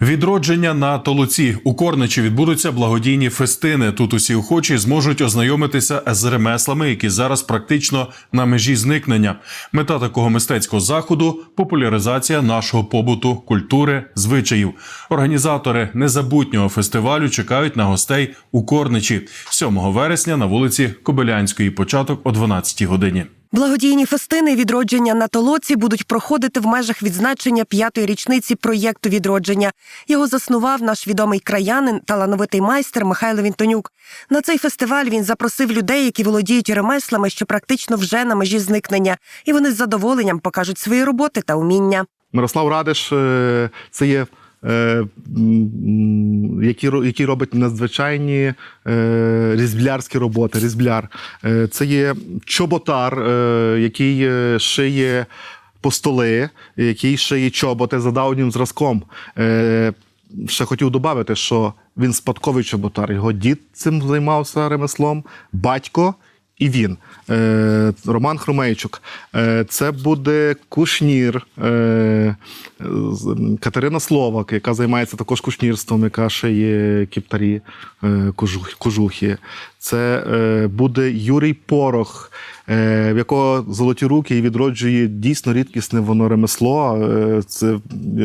Відродження на Толоці у Корничі відбудуться благодійні фестини. Тут усі охочі зможуть ознайомитися з ремеслами, які зараз практично на межі зникнення. Мета такого мистецького заходу популяризація нашого побуту, культури, звичаїв. Організатори незабутнього фестивалю чекають на гостей у Корничі 7 вересня на вулиці Кобилянської. Початок о 12 годині. Благодійні фестини відродження на толоці будуть проходити в межах відзначення п'ятої річниці проєкту відродження. Його заснував наш відомий краянин, талановитий майстер Михайло Вінтонюк. На цей фестиваль він запросив людей, які володіють ремеслами, що практично вже на межі зникнення, і вони з задоволенням покажуть свої роботи та уміння. Мирослав Радиш е, це є. Е, Які, які робить надзвичайні е, різблярські роботи, різбляр. Е, Це є чоботар, який шиє постоли, який шиє чоботи за давнім зразком. Ще хотів додати, що він спадковий чоботар. Його дід цим займався ремеслом, батько і він. Е, Роман Хромейчук. Е, це буде кушнір. Е, Катерина Словак, яка займається також кушнірством, яка шиє кіптарі е, кожух- кожухи. Це буде Юрій Порох, в якого золоті руки і відроджує дійсно рідкісне воно ремесло. Це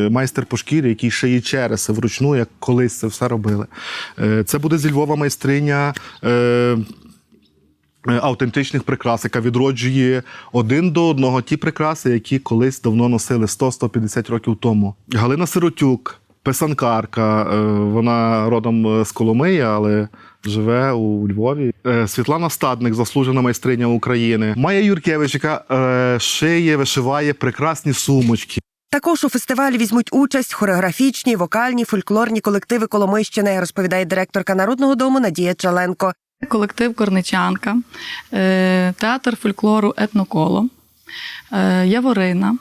майстер по шкірі, який шиє череси вручну, як колись це все робили. Це буде зі Львова майстриня. Е, Автентичних прикрас, яка відроджує один до одного ті прикраси, які колись давно носили 100-150 років тому. Галина Сиротюк, писанкарка, е, вона родом е, з Коломиї, але живе у Львові. Світлана Стадник, заслужена майстриня України. Майя Юркевич, яка шиє, вишиває прекрасні сумочки. Також у фестивалі візьмуть участь хореографічні, вокальні, фольклорні колективи Коломийщини, розповідає директорка народного дому Надія Чаленко. Колектив Корничанка, е, театр фольклору Етноколо, е, Яворина.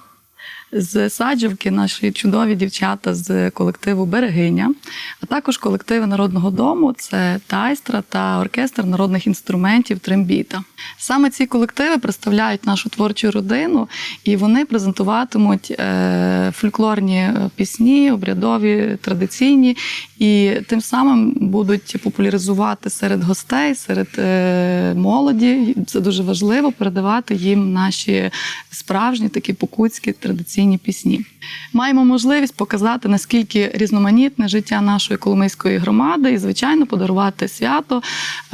З Саджівки наші чудові дівчата з колективу Берегиня, а також колективи народного дому це тайстра та оркестр народних інструментів Трембіта. Саме ці колективи представляють нашу творчу родину, і вони презентуватимуть е, фольклорні е, пісні, обрядові, традиційні, і тим самим будуть популяризувати серед гостей, серед е, молоді. Це дуже важливо передавати їм наші справжні такі покутські традиційні пісні. Маємо можливість показати наскільки різноманітне життя нашої коломийської громади, і звичайно подарувати свято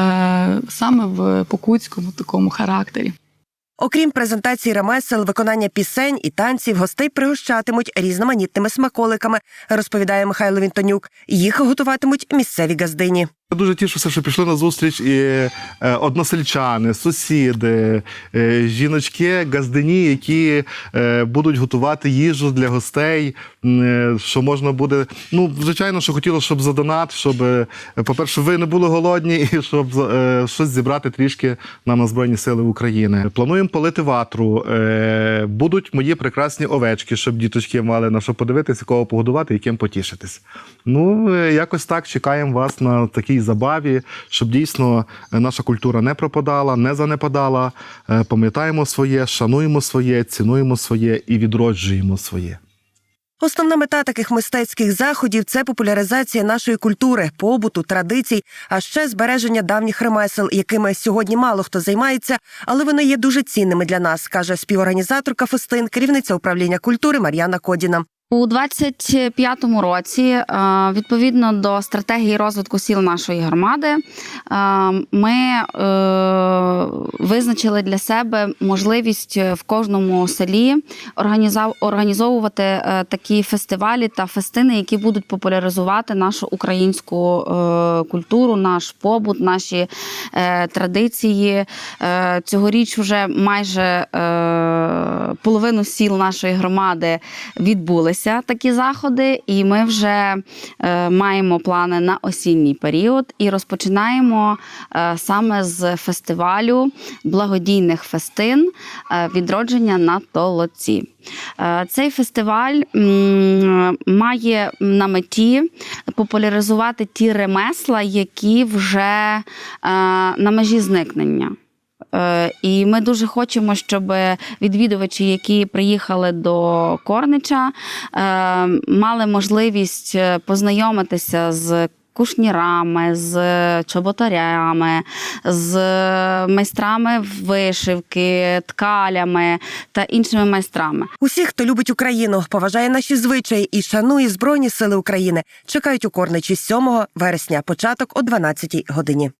е, саме в покутському такому характері. Окрім презентації ремесел, виконання пісень і танців, гостей пригощатимуть різноманітними смаколиками, розповідає Михайло Вінтонюк. Їх готуватимуть місцеві газдині. Я дуже тішуся, що пішли на зустріч і е, односельчани, сусіди, е, жіночки, газдині, які е, будуть готувати їжу для гостей. е, Що можна буде. Ну, звичайно, що хотілося, щоб за донат, щоб, е, по-перше, ви не були голодні, і щоб е, щось зібрати трішки нам на Збройні Сили України. Плануємо полити ватру. е, Будуть мої прекрасні овечки, щоб діточки мали на що подивитися, кого погодувати і ким потішитись. Ну, е, якось так чекаємо вас на такій забаві, щоб дійсно е, наша культура не пропадала, не занепадала. Е, Пам'ятаємо своє, шануємо своє, цінуємо своє і відроджуємо своє. Основна мета таких мистецьких заходів це популяризація нашої культури, побуту, традицій, а ще збереження давніх ремесел, якими сьогодні мало хто займається, але вони є дуже цінними для нас, каже співорганізаторка фестин, керівниця управління культури Мар'яна Кодіна. У 25-му році, е, відповідно до стратегії розвитку сіл нашої громади, е, ми е, визначили для себе можливість в кожному селі організовувати такі фестивалі та фестини, які будуть популяризувати нашу українську культуру, наш побут, наші традиції. Цьогоріч вже майже половину сіл нашої громади відбулися такі заходи, і ми вже е, маємо плани на осінній період і розпочинаємо е, саме з фестивалю благодійних фестин е, відродження на толоці. Цей фестиваль має на меті популяризувати ті ремесла, які вже на межі зникнення. Е, І ми дуже хочемо, щоб відвідувачі, які приїхали до Корнича, е, мали можливість е, познайомитися з. Кушнірами, з чоботарями, з майстрами вишивки, ткалями та іншими майстрами. Усі, хто любить Україну, поважає наші звичаї і шанує Збройні Сили України, чекають у Корничі 7 вересня, початок о 12 годині.